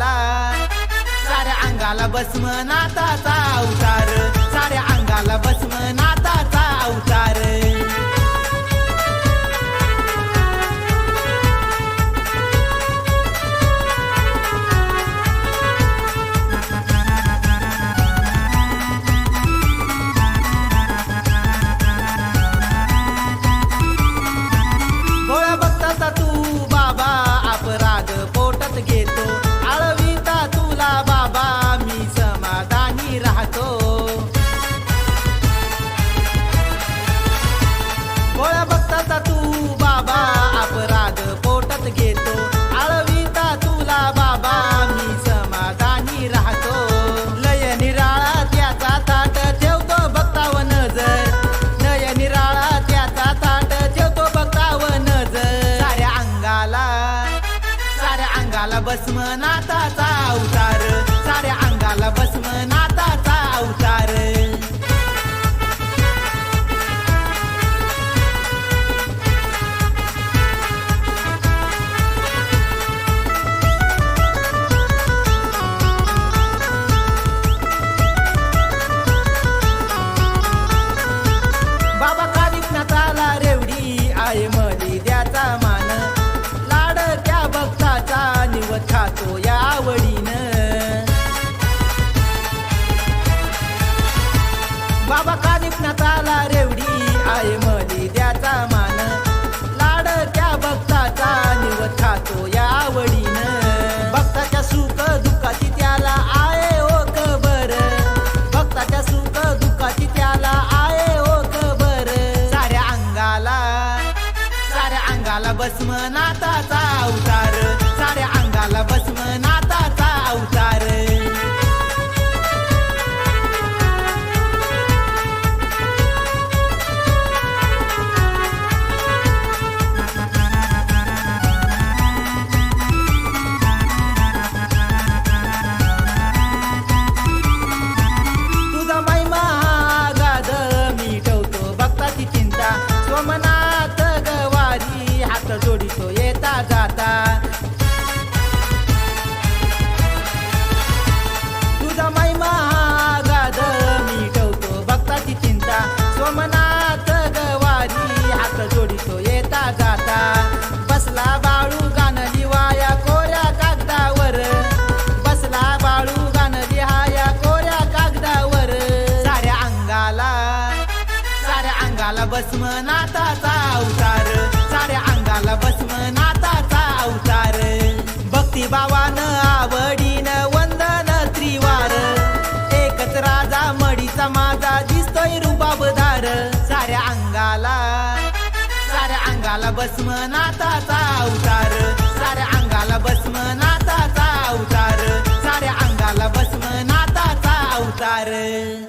साऱ्या अंगाला बसम नाताचा अवतार. साऱ्या अंगाला बसम नाताचा अवतार. भोळ्या तू बाबा अपराध पोटात घेतो. आळविता तुला बाबा मी समाधानी राहतो. लय निराळा त्याचा ताट ठेवतो बघताव नजर. लय निराळा त्याचा ताट ठेवतो बघताव नजर. साऱ्या अंगाला साऱ्या अंगाला भस्म नाताचा अंगाला भस्म नाताचा अवतार. साऱ्या अंगाला भस्म नाताचा अवतार. भक्ती भावानं आवडीनं वंदन त्रिवार. एकच राजा मडीचा माझा दिसतोय रुबाबदार साऱ्या अंगाला साऱ्या अंगाला भस्म नाताचा अवतार. साऱ्या अंगाला भस्म नाताचा अवतार. साऱ्या अंगाला भस्म नाताचा अवतार.